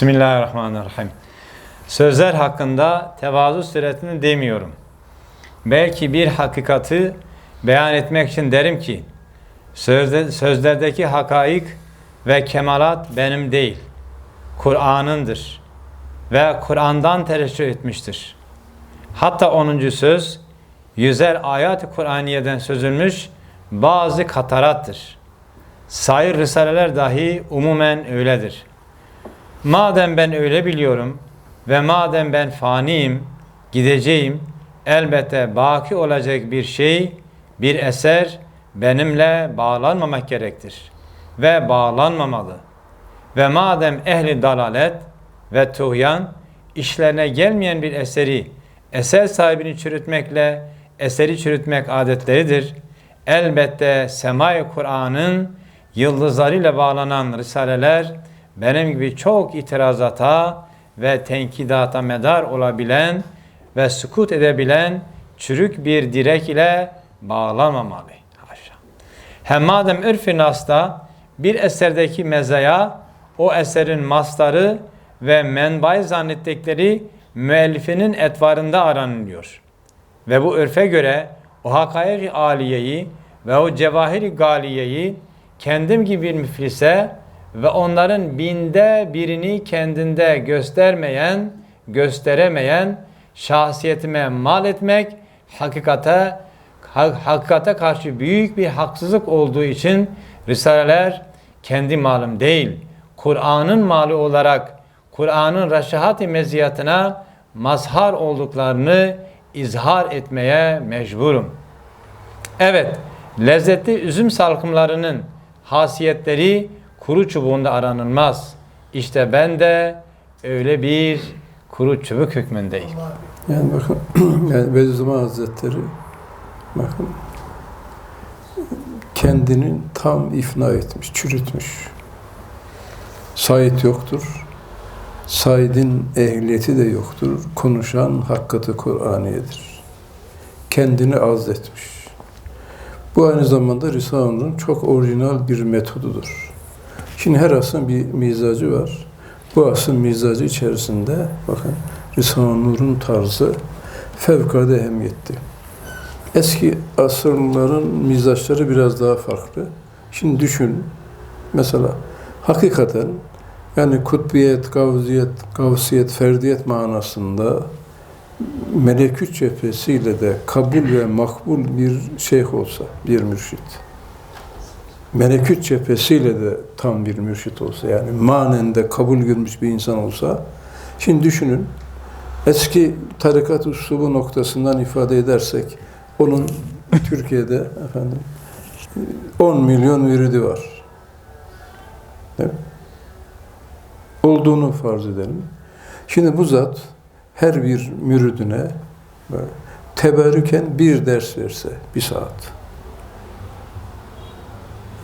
Bismillahirrahmanirrahim. Sözler hakkında tevazu suretini demiyorum. Belki bir hakikati beyan etmek için derim ki sözde, sözlerdeki hakaik ve kemalat benim değil. Kur'an'ındır ve Kur'an'dan tereşüh etmiştir. Hatta 10. söz yüzer ayat-ı Kur'aniye'den sözülmüş bazı katarattır. Sair risaleler dahi umumen öyledir. Madem ben öyle biliyorum ve madem ben faniyim, gideceğim, elbette baki olacak bir şey, bir eser benimle bağlanmamak gerektir ve bağlanmamalı. Ve madem ehli dalalet ve tuğyan işlerine gelmeyen bir eseri eser sahibini çürütmekle eseri çürütmek adetleridir. Elbette semai Kur'an'ın yıldızlarıyla bağlanan risaleler benim gibi çok itirazata ve tenkidata medar olabilen ve sukut edebilen çürük bir direk ile bağlanmamalı. Haşa. Hem madem ürf-i nas'ta bir eserdeki mezaya o eserin mastarı ve menbaı zannettikleri müellifinin etvarında aranılıyor. Ve bu örfe göre o hakaik aliyeyi ve o cevahiri galiyeyi kendim gibi bir müflise ve onların binde birini kendinde göstermeyen, gösteremeyen şahsiyetime mal etmek hakikate hakikate karşı büyük bir haksızlık olduğu için risaleler kendi malım değil, Kur'an'ın malı olarak Kur'an'ın raşahat-i meziyatına mazhar olduklarını izhar etmeye mecburum. Evet, lezzetli üzüm salkımlarının hasiyetleri kuru çubuğunda aranılmaz. İşte ben de öyle bir kuru çubuk hükmündeyim. Yani bakın, yani Bediüzzaman Hazretleri bakın kendinin tam ifna etmiş, çürütmüş. Said yoktur. Said'in ehliyeti de yoktur. Konuşan hakikati Kur'aniyedir. Kendini azletmiş. Bu aynı zamanda Risale'nin çok orijinal bir metodudur. Şimdi her asrın bir mizacı var. Bu asrın mizacı içerisinde bakın Risale-i Nur'un tarzı fevkalade ehemmiyetli. Eski asırların mizaçları biraz daha farklı. Şimdi düşün, mesela hakikaten yani kutbiyet, gavziyet, gavsiyet, ferdiyet manasında melekut cephesiyle de kabul ve makbul bir şeyh olsa, bir mürşit. Melekut cephesiyle de tam bir mürşit olsa, yani manen de kabul görmüş bir insan olsa, şimdi düşünün, eski tarikat üslubu noktasından ifade edersek, onun Türkiye'de efendim 10 milyon müridi var. Değil mi? Olduğunu farz edelim. Şimdi bu zat her bir müridine böyle teberrüken bir ders verse, bir saat.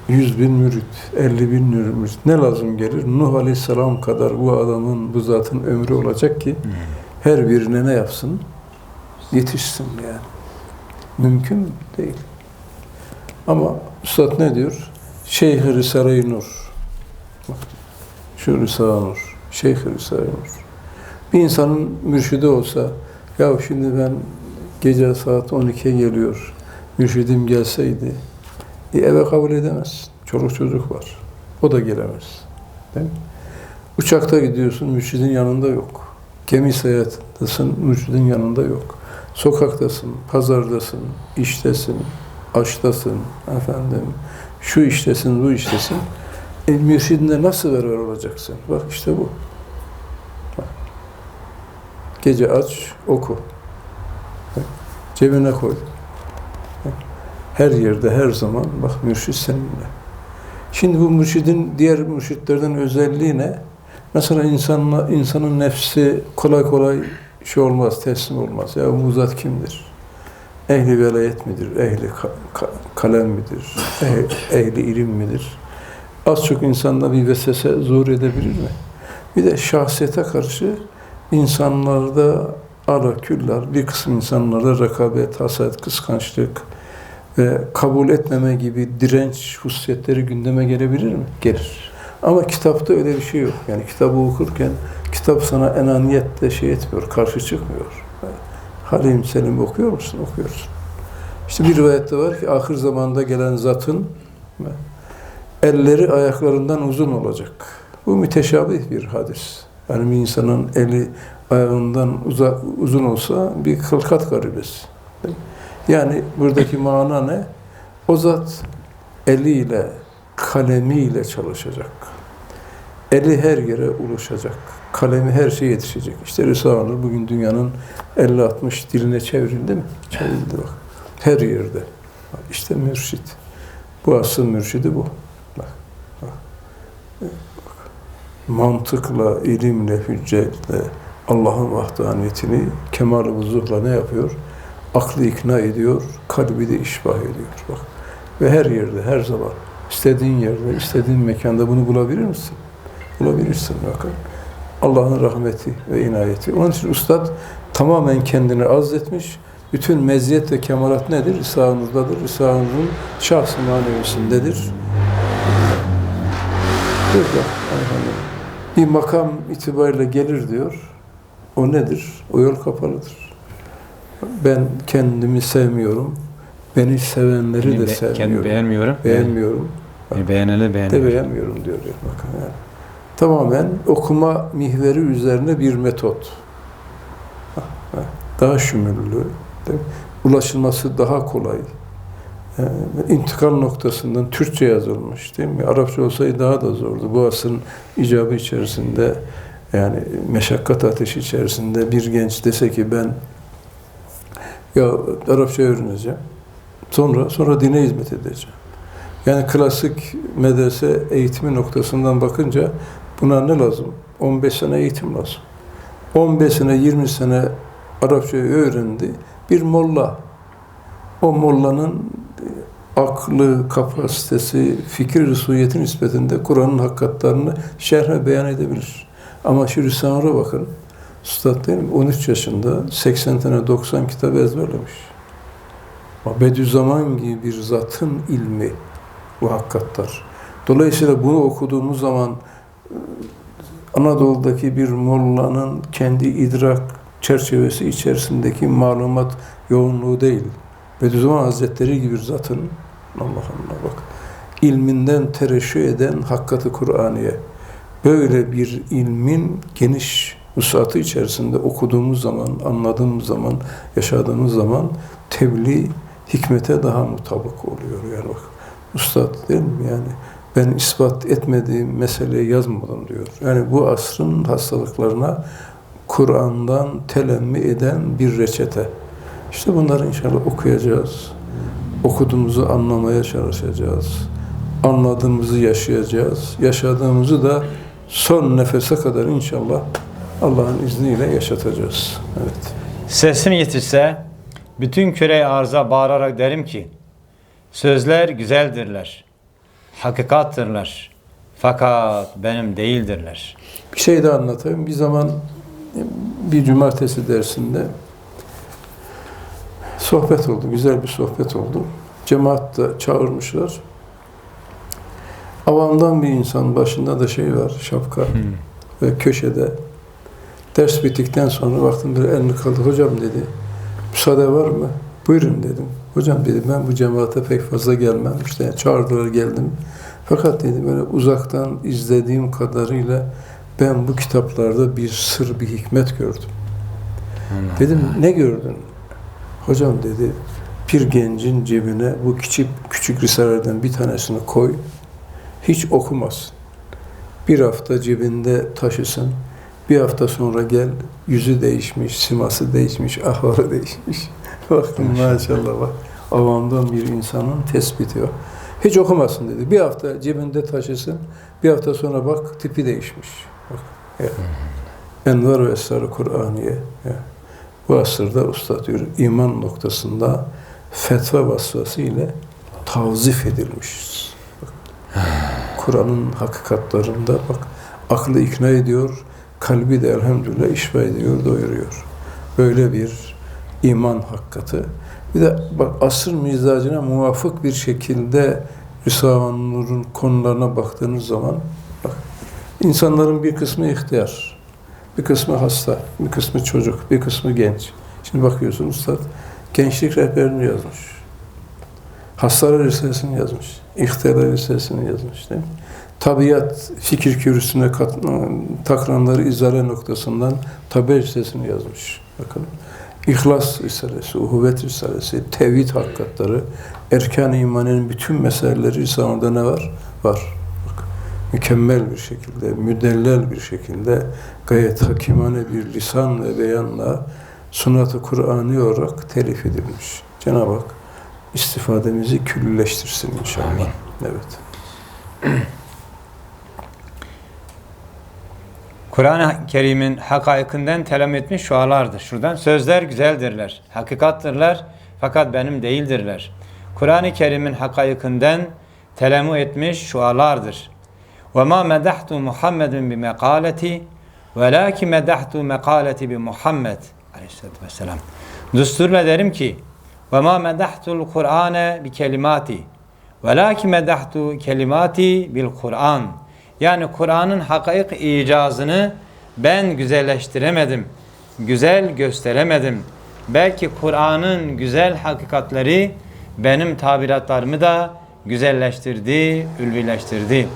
Yüz bin mürit, elli bin mürit ne lazım gelir? Nuh Aleyhisselam kadar bu adamın, bu zatın ömrü olacak ki her birine ne yapsın? Yetişsin yani. Mümkün değil. Ama Üstad ne diyor? Şeyh-i Risale-i Nur. Bak, şu Risale-i Nur. Şeyh-i Risale-i Nur. Bir insanın mürşidi olsa, ya şimdi ben gece saat 12'ye geliyor, mürşidim gelseydi, e, eve kabul edemez. Çoluk çocuk var. O da gelemez. Değil mi? Uçakta gidiyorsun, mürşidin yanında yok. Gemi seyahatindesin, mürşidin yanında yok. Sokaktasın, pazardasın, iştesin, aştasın, efendim, şu iştesin, bu iştesin. E, mürşidinle nasıl beraber olacaksın? Bak işte bu. Bak. Gece aç, oku. Cebine koy. Her yerde, her zaman bak mürşid seninle. Şimdi bu mürşidin diğer mürşitlerden özelliği ne? Mesela insanla, insanın nefsi kolay kolay şey olmaz, teslim olmaz. Ya bu zat kimdir? Ehli velayet midir? Ehli ka- ka- kalem midir? Eh- ehli ilim midir? Az çok insanda bir vesvese zor edebilir mi? Bir de şahsiyete karşı insanlarda ala küllar, bir kısım insanlarda rekabet, haset, kıskançlık ve kabul etmeme gibi direnç hususiyetleri gündeme gelebilir mi? Gelir. Ama kitapta öyle bir şey yok. Yani kitabı okurken kitap sana enaniyetle şey etmiyor, karşı çıkmıyor. Halim Selim okuyor musun? Okuyorsun. İşte bir rivayette var ki ahir zamanda gelen zatın elleri ayaklarından uzun olacak. Bu müteşabih bir hadis. Yani bir insanın eli ayağından uza, uzun olsa bir kılkat garibesi. Yani buradaki mana ne? O zat eliyle, kalemiyle çalışacak. Eli her yere ulaşacak. Kalemi her şeye yetişecek. İşte Risale-i Nur bugün dünyanın 50-60 diline çevrildi mi? Çevrildi bak. Her yerde. Bak İşte mürşit. Bu asıl mürşidi bu. Bak. Bak. Bak. Mantıkla, ilimle, hüccetle Allah'ın vahdaniyetini vuzuhla ne yapıyor? Aklı ikna ediyor, kalbi de işbah ediyor. Bak. Ve her yerde, her zaman, istediğin yerde, istediğin mekanda bunu bulabilir misin? Bulabilirsin bakın. Allah'ın rahmeti ve inayeti. Onun için ustad tamamen kendini azletmiş. Bütün meziyet ve kemalat nedir? Risale-i Nur'un şahs-ı manevisindedir. Efendim, bir makam itibariyle gelir diyor. O nedir? O yol kapalıdır. Ben kendimi sevmiyorum. Beni sevenleri de Be- Kendimi sevmiyorum. beğenmiyorum. Beğenmiyorum. Beni beğeneni De beğenmiyorum. beğenmiyorum diyor. Bakın yani. Tamamen okuma mihveri üzerine bir metot. Hah, hah. Daha mi? Ulaşılması daha kolay. Yani intikal noktasından Türkçe yazılmış değil mi? Arapça olsaydı daha da zordu. Bu asrın icabı içerisinde yani meşakkat ateşi içerisinde bir genç dese ki ben ya Arapça öğreneceğim. Sonra sonra dine hizmet edeceğim. Yani klasik medrese eğitimi noktasından bakınca buna ne lazım? 15 sene eğitim lazım. 15 sene, 20 sene Arapçayı öğrendi. Bir molla. O mollanın aklı, kapasitesi, fikir rüsuyeti nispetinde Kur'an'ın hakikatlerini şerhe beyan edebilir. Ama şu Risale'ye bakın. Üstad değil mi? 13 yaşında 80 tane 90 kitap ezberlemiş. Ama Bediüzzaman gibi bir zatın ilmi bu hakikatler. Dolayısıyla bunu okuduğumuz zaman e, Anadolu'daki bir mollanın kendi idrak çerçevesi içerisindeki malumat yoğunluğu değil. Bediüzzaman Hazretleri gibi bir zatın Allah Allah bak ilminden tereşü eden hakikati Kur'aniye böyle bir ilmin geniş vusatı içerisinde okuduğumuz zaman, anladığımız zaman, yaşadığımız zaman tebliğ hikmete daha mutabık oluyor. Yani bak Ustad değil mi? Yani ben ispat etmediğim meseleyi yazmadım diyor. Yani bu asrın hastalıklarına Kur'an'dan telemmi eden bir reçete. İşte bunları inşallah okuyacağız. Okuduğumuzu anlamaya çalışacağız. Anladığımızı yaşayacağız. Yaşadığımızı da son nefese kadar inşallah Allah'ın izniyle yaşatacağız. Evet. Sesim yetişse bütün küre arza bağırarak derim ki sözler güzeldirler, hakikattırlar fakat benim değildirler. Bir şey de anlatayım. Bir zaman bir cumartesi dersinde sohbet oldu. Güzel bir sohbet oldu. Cemaat da çağırmışlar. Avamdan bir insan başında da şey var, şapka ve köşede. Ders bittikten sonra baktım bir elini kaldı. Hocam dedi, müsaade var mı? Buyurun dedim. Hocam dedi ben bu cemaate pek fazla gelmem. İşte çağırdılar geldim. Fakat dedi böyle uzaktan izlediğim kadarıyla ben bu kitaplarda bir sır, bir hikmet gördüm. Dedim ne gördün? Hocam dedi bir gencin cebine bu küçük küçük risalelerden bir tanesini koy. Hiç okumasın. Bir hafta cebinde taşısın. Bir hafta sonra gel yüzü değişmiş, siması değişmiş, ahvarı değişmiş. Baktım maşallah bak. Avamdan bir insanın tespiti o. Hiç okumasın dedi. Bir hafta cebinde taşısın. Bir hafta sonra bak tipi değişmiş. Bak. Ya. Envar ve Esrar-ı Kur'aniye. Bu asırda usta diyor iman noktasında fetva vasfası ile tavzif edilmişiz. Kur'an'ın hakikatlarında bak aklı ikna ediyor, kalbi de elhamdülillah işva ediyor, doyuruyor. Böyle bir iman hakikati. Bir de bak asır mizacına muvafık bir şekilde Risale-i Nur'un konularına baktığınız zaman Bak, insanların bir kısmı ihtiyar, bir kısmı hasta, bir kısmı çocuk, bir kısmı genç. Şimdi bakıyorsun Üstad gençlik rehberini yazmış. Hastalar Risalesini yazmış. İhtiyarlar Risalesini yazmış değil mi? Tabiat fikir kürüsüne takılanları izale noktasından tabiat Risalesini yazmış. Bakın. İhlas Risalesi, Uhuvvet Risalesi, Tevhid Hakikatları, Erkan-ı İman'ın bütün meseleleri İslam'da ne var? Var. Bak, mükemmel bir şekilde, müdellel bir şekilde, gayet hakimane bir lisan ve beyanla sunat-ı Kur'an'ı olarak telif edilmiş. Cenab-ı Hak istifademizi külleştirsin inşallah. Amin. Evet. Kur'an-ı Kerim'in hakaikinden telam etmiş şualardır. Şuradan sözler güzeldirler, hakikattırlar fakat benim değildirler. Kur'an-ı Kerim'in hakaikinden telemu etmiş şualardır. Ve ma medahtu Muhammedun bi mekaleti velakin medahtu mekaleti bi Muhammed aleyhissalatü vesselam. Düsturla derim ki ve ma medahtul Kur'ane bi kelimati velakin medahtu kelimati bil Kur'an. Yani Kur'an'ın hakaik icazını ben güzelleştiremedim. Güzel gösteremedim. Belki Kur'an'ın güzel hakikatleri benim tabiratlarımı da güzelleştirdi, ülvileştirdi.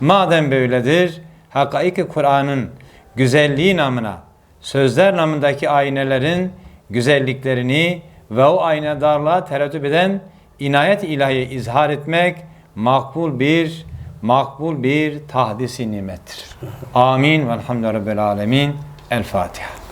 Madem böyledir, hakaiki Kur'an'ın güzelliği namına, sözler namındaki aynelerin güzelliklerini ve o aynadarlığa tereddüt eden inayet ilahi izhar etmek makbul bir makbul bir tahdisi nimettir. Amin ve elhamdülillahi rabbil alemin. El Fatiha.